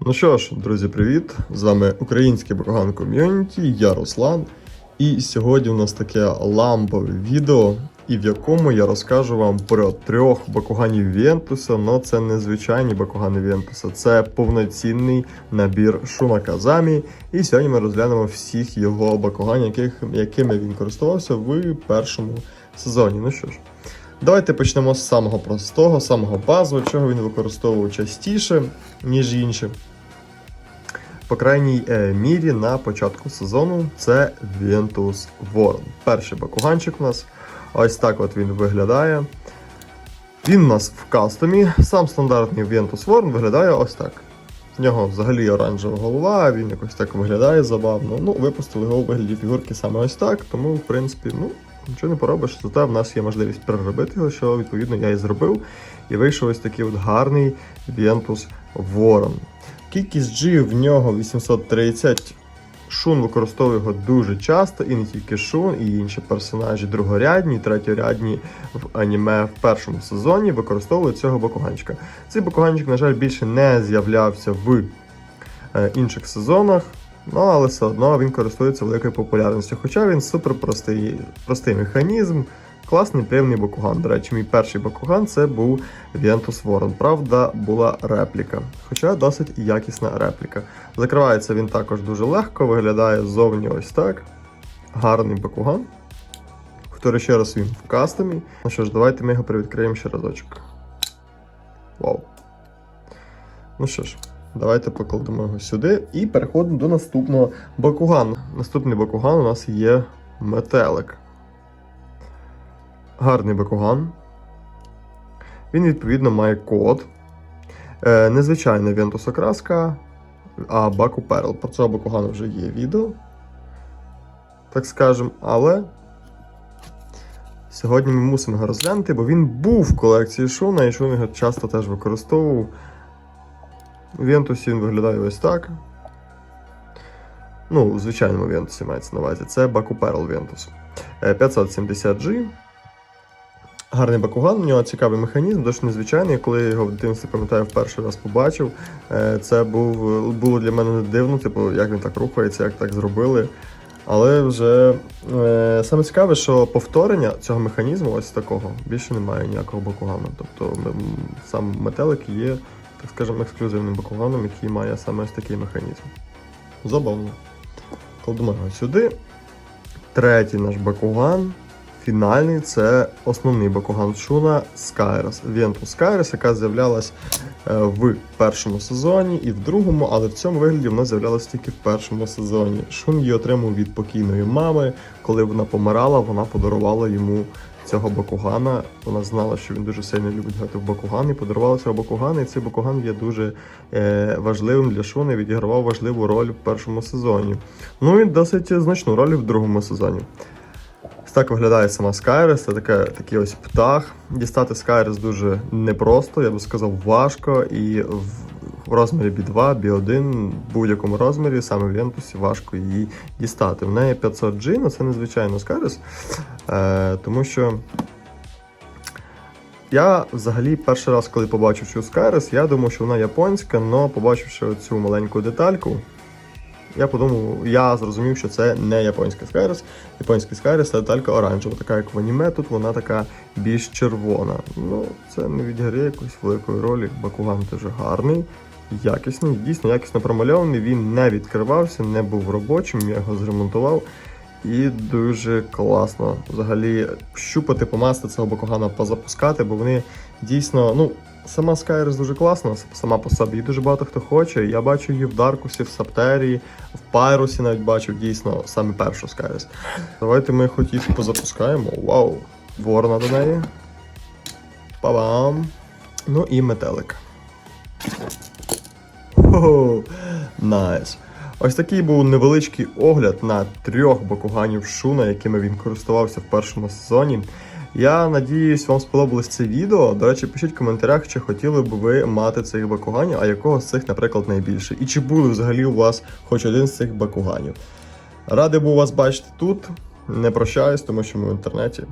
Ну що ж, друзі, привіт! З вами український Бакуган ком'юніті, я Руслан. І сьогодні у нас таке лампове відео, і в якому я розкажу вам про трьох бакуганів Вентуса. але це не звичайні бакугани Вентуса, це повноцінний набір Шуна Казамі. І сьогодні ми розглянемо всіх його бакуганів, яких, якими він користувався в першому сезоні. Ну що ж. Давайте почнемо з самого простого, самого базового, чого він використовував частіше, ніж інші. По крайній е, мірі на початку сезону це Ventus Ворон. Перший бакуганчик у нас. Ось так от він виглядає. Він у нас в кастомі. Сам стандартний Ventus Ворон виглядає ось так. В нього взагалі оранжева голова, він якось так виглядає забавно. Ну, випустили його у вигляді фігурки саме ось так, тому, в принципі, ну, нічого не поробиш. Зате в нас є можливість переробити його, що відповідно я і зробив. І вийшов ось такий от гарний Ventus Ворон. Кількість G в нього 830. Шун використовує його дуже часто, і не тільки Шун, і інші персонажі другорядні, третьорядні в аніме в першому сезоні використовують цього бакуганчика. Цей бакуганчик, на жаль, більше не з'являвся в е, інших сезонах, ну але все одно він користується великою популярністю. Хоча він супер простий, простий механізм, класний, приємний бакуган. До речі, мій перший бакуган це був Ventus Ворон. Правда, була репліка, хоча досить якісна репліка. Закривається він також дуже легко, виглядає ззовні ось так. Гарний бакуган. Повторю ще раз він в кастомі. Ну що ж, давайте ми його привідкриємо ще разочок. Вау. Ну що ж, давайте покладемо його сюди і переходимо до наступного бакугану. Наступний бакуган у нас є метелик. Гарний бакуган. Він, відповідно, має код. Е, незвичайна Ventus окраска, а Баку Перл. Про цього Бакугану вже є відео. Так скажемо, але сьогодні ми мусимо його розглянути, бо він був в колекції Шуна, і Шун його часто теж використовував. У Вентусі він виглядає ось так. Ну, у звичайному Вентусі мається на увазі. Це Баку Перл Ventus. Е, 570G. Гарний бакуган, у нього цікавий механізм, досить незвичайний. Коли я його в дитинстві пам'ятаю, в перший раз побачив. е, Це був, було для мене дивно, типу, як він так рухається, як так зробили. Але вже е, саме цікаве, що повторення цього механізму, ось такого, більше немає ніякого бакугану. Тобто сам метелик є, так скажемо, ексклюзивним бакуганом, який має саме ось такий механізм. Забавно. Кладемо його сюди. Третій наш бакуган. Фінальний це основний бакуган Шуна Скайрос. Ventus Скайрос, яка з'являлась е, в першому сезоні і в другому, але в цьому вигляді вона з'являлась тільки в першому сезоні. Шун її отримав від покійної мами. Коли вона помирала, вона подарувала йому цього бакугана. Вона знала, що він дуже сильно любить грати в бакуган і подарувала цього бакугана. І цей бакуган є дуже е, важливим для Шуна і відігравав важливу роль в першому сезоні. Ну і досить значну роль в другому сезоні. Так виглядає сама Скайрес, це таке, такий ось птах. Дістати Скайрес дуже непросто, я би сказав, важко. І в, розмірі B2, B1, в будь-якому розмірі, саме в Вентусі, важко її дістати. В неї 500G, ну це незвичайно Скайрес, е, тому що. Я взагалі перший раз, коли побачив цю Скайрес, я думав, що вона японська, але побачивши цю маленьку детальку, я подумав, я зрозумів, що це не японська Скайрес. Японський Скайрес це деталька оранжева, така як в аніме, тут вона така більш червона. Ну, це не відіграє якоїсь великої ролі. Бакуган дуже гарний, якісний, дійсно якісно промальований. Він не відкривався, не був робочим, я його зремонтував. І дуже класно взагалі щупати, помасти цього бакугана, позапускати, бо вони дійсно, ну, сама Скайрес дуже класна, сама по собі. Її дуже багато хто хоче. Я бачу її в Даркусі, в Саптерії, в Пайрусі навіть бачив дійсно саме першу Скайрес. Давайте ми хоч їх позапускаємо. Вау! Ворона до неї. Па-бам! Ну і метелик. Найс! Ось такий був невеличкий огляд на трьох бакуганів Шуна, якими він користувався в першому сезоні. Я надіюсь, вам сподобалось це відео. До речі, пишіть в коментарях, чи хотіли б ви мати цих бакуганів, а якого з цих, наприклад, найбільше. І чи були взагалі у вас хоч один з цих бакуганів. Радий був вас бачити тут. Не прощаюсь, тому що ми в інтернеті.